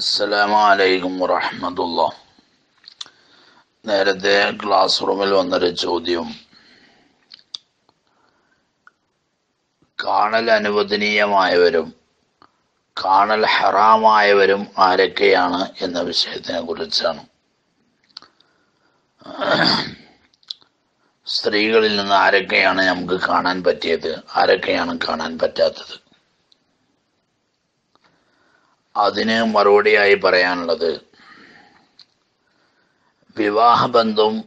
അസ്സലാമു അലൈക്കും വറഹ്മത്തുള്ള നേരത്തെ ക്ലാസ് റൂമിൽ വന്നൊരു ചോദ്യം. കാണൽ അനുവദനീയമായവരും കാണൽ ഹറാമായവരും ആരൊക്കെയാണ് എന്ന വിഷയത്തിനെ കുറിച്ചാണ്. സ്ത്രീകളിൽ നിന്ന് ആരൊക്കെയാണ് നമുക്ക് കാണാൻ പറ്റിയത്? ആരൊക്കെയാണ് കാണാൻ പറ്റാത്തത്? അതിന് മറുപടിയായി പറയാനുള്ളത് വിവാഹബന്ധം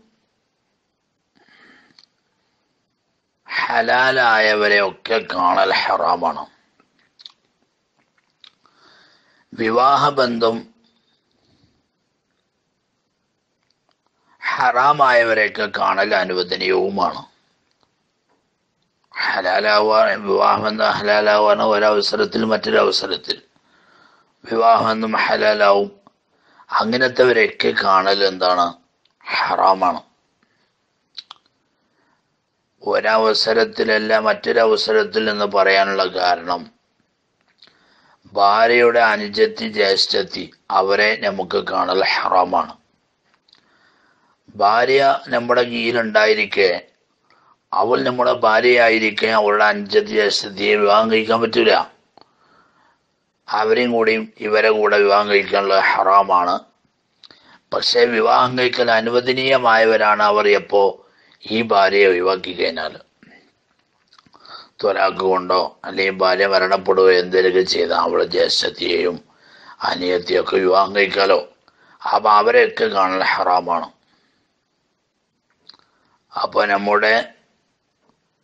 ഹലാലായവരെ ഒക്കെ കാണൽ ഹറാമാണ്. വിവാഹബന്ധം ഹറാമായവരെയൊക്കെ കാണൽ അനുവദനീയവുമാണ്. ഹലാലാവാൻ വിവാഹബന്ധം ഹലാലാവാൻ ഒരവസരത്തിൽ മറ്റൊരവസരത്തിൽ വിവാഹമെന്നും ഹലാലാവും. അങ്ങനത്തെവരെയൊക്കെ കാണൽ എന്താണ്? ഹറാമാണ്. ഒരവസരത്തിലല്ല മറ്റൊരവസരത്തിൽ എന്ന് പറയാനുള്ള കാരണം ഭാര്യയുടെ അനുജത്തി ജ്യേഷ്ഠത്തി അവരെ നമുക്ക് കാണൽ ഹറാമാണ്. ഭാര്യ നമ്മുടെ കീഴിലുണ്ടായിരിക്കെ അവൾ നമ്മുടെ ഭാര്യയായിരിക്കെ അവളുടെ അനുജത്തി ജ്യേഷ്ഠത്തിയെ വിവാഹം കഴിക്കാൻ പറ്റൂല. അവരെയും കൂടിയും ഇവരെ കൂടെ വിവാഹം കഴിക്കാനുള്ള ഹറാമാണ്. പക്ഷേ വിവാഹം കഴിക്കാൻ അനുവദനീയമായവരാണ് അവർ എപ്പോ ഈ ഭാര്യയെ ഒഴിവാക്കി കഴിഞ്ഞാൽ ത്വരാക്ക് കൊണ്ടോ അല്ലെങ്കിൽ ഭാര്യ മരണപ്പെടുകയോ എന്തെങ്കിലുമൊക്കെ ചെയ്താൽ അവളെ ജ്യേഷ്ഠത്തെയും അനിയത്തെയൊക്കെ വിവാഹം കഴിക്കാലോ. അപ്പം അവരെയൊക്കെ കാണൽ ഹറാമാണ്. അപ്പോൾ നമ്മുടെ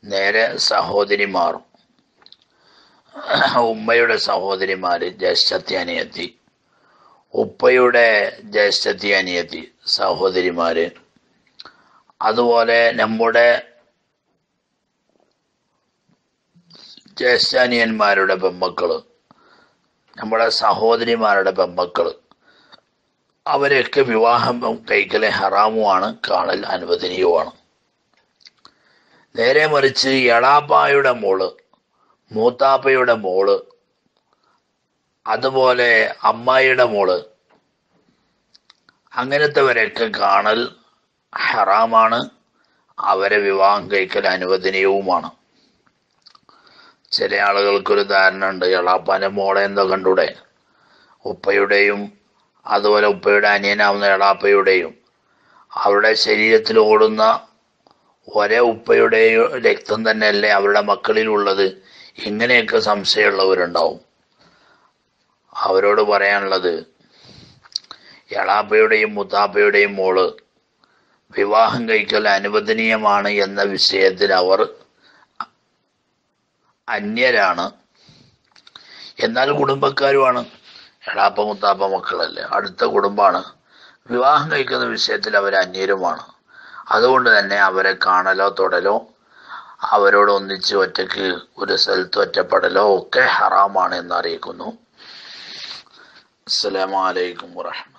നേരെ സഹോദരിമാർ ഉമ്മയുടെ സഹോദരിമാര് ജ്യേഷ്ഠത്തി അനിയത്തി. ഉപ്പയുടെ ജ്യേഷ്ഠത്തി അനിയത്തി സഹോദരിമാര്. അതുപോലെ നമ്മുടെ ജ്യേഷ്ഠാനിയന്മാരുടെ പെമ്മക്കൾ നമ്മുടെ സഹോദരിമാരുടെ പെമ്മക്കൾ. അവരെയൊക്കെ വിവാഹം കഴിക്കലെ ഹറാമുമാണ് കാണൽ അനുവദനീയവുമാണ്. നേരെ മറിച്ച് എളാപ്പായുടെ മോൾ മൂത്താപ്പയുടെ മോൾ അതുപോലെ അമ്മായിയുടെ മോൾ. അങ്ങനത്തെവരെയൊക്കെ കാണൽ ഹറാമാണ്. അവരെ വിവാഹം കഴിക്കൽ അനുവദനീയവുമാണ്. ചില ആളുകൾക്കൊരു ധാരണ ഉണ്ട് എളാപ്പാന്റെ മോളെ എന്തോ കണ്ടൂടെ? ഉപ്പയുടെയും അതുപോലെ ഉപ്പയുടെ അനിയനാവുന്ന എളാപ്പയുടെയും. അവരുടെ ശരീരത്തിൽ ഓടുന്ന ഒരേ ഉപ്പയുടെയും രക്തം തന്നെയല്ലേ അവരുടെ മക്കളിലുള്ളത്? ഇങ്ങനെയൊക്കെ സംശയമുള്ളവരുണ്ടാവും. അവരോട് പറയാനുള്ളത് എളാപ്പയുടെയും മുത്താപ്പയുടെയും മോൾ വിവാഹം കഴിക്കൽ അനുവദനീയമാണ് എന്ന വിഷയത്തിൽ അവർ അന്യരാണ്. എന്നാൽ കുടുംബക്കാരുമാണ് എളാപ്പ മുത്താപ്പ മക്കളല്ലേ. അടുത്ത കുടുംബമാണ്. വിവാഹം കഴിക്കുന്ന വിഷയത്തിൽ അവർ അന്യരുമാണ്. അതുകൊണ്ട് തന്നെ അവരെ കാണലോ തൊടലോ അവരോട് ഒന്നിച്ച് ഒറ്റയ്ക്ക് ഒരു സ്ഥലത്ത് ഒറ്റപ്പെടലോ ഒക്കെ ഹറാമാണ് എന്ന് അറിയിക്കുന്നു അസ്സലാമലൈക്കും വറഹമ